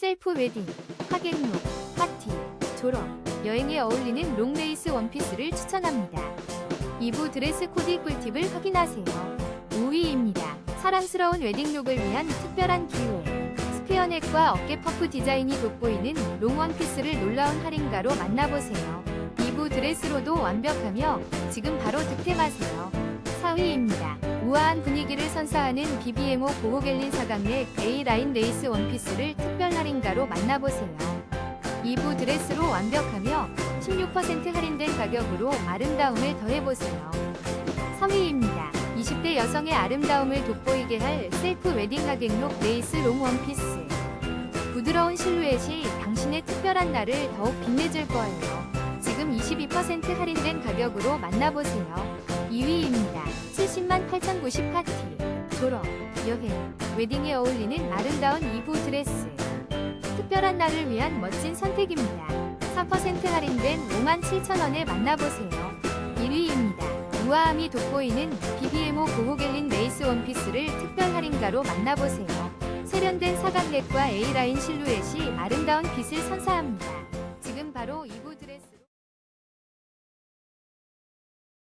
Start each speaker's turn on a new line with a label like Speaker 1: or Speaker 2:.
Speaker 1: 셀프 웨딩, 하객룩, 파티, 졸업, 여행에 어울리는 롱레이스 원피스를 추천합니다. 2부 드레스 코디 꿀팁을 확인하세요. 5위입니다. 사랑스러운 웨딩룩을 위한 특별한 기회. 스퀘어넥과 어깨 퍼프 디자인이 돋보이는 롱 원피스를 놀라운 할인가로 만나보세요. 2부 드레스로도 완벽하며 지금 바로 득템하세요. 4위입니다. 우아한 분위기를 선사하는 BBMO 고호갤린 사각넥 A라인 레이스 원피스를 특별 할인가로 만나보세요. 2부 드레스로 완벽하며 16% 할인된 가격으로 아름다움을 더해보세요. 3위입니다. 20대 여성의 아름다움을 돋보이게 할 셀프 웨딩 하객룩 레이스 롱 원피스. 부드러운 실루엣이 당신의 특별한 날을 더욱 빛내줄 거예요. 지금 22% 할인된 가격으로 만나보세요. 2위입니다. 70만 8,090 파티, 졸업, 여행, 웨딩에 어울리는 아름다운 2부 드레스. 특별한 날을 위한 멋진 선택입니다. 4% 할인된 57,000원에 만나보세요. 1위입니다. 우아함이 돋보이는 BBMO 고호갤린 레이스 원피스를 특별 할인가로 만나보세요. 세련된 사각넥과 A라인 실루엣이 아름다운 빛을 선사합니다. 지금 바로 2부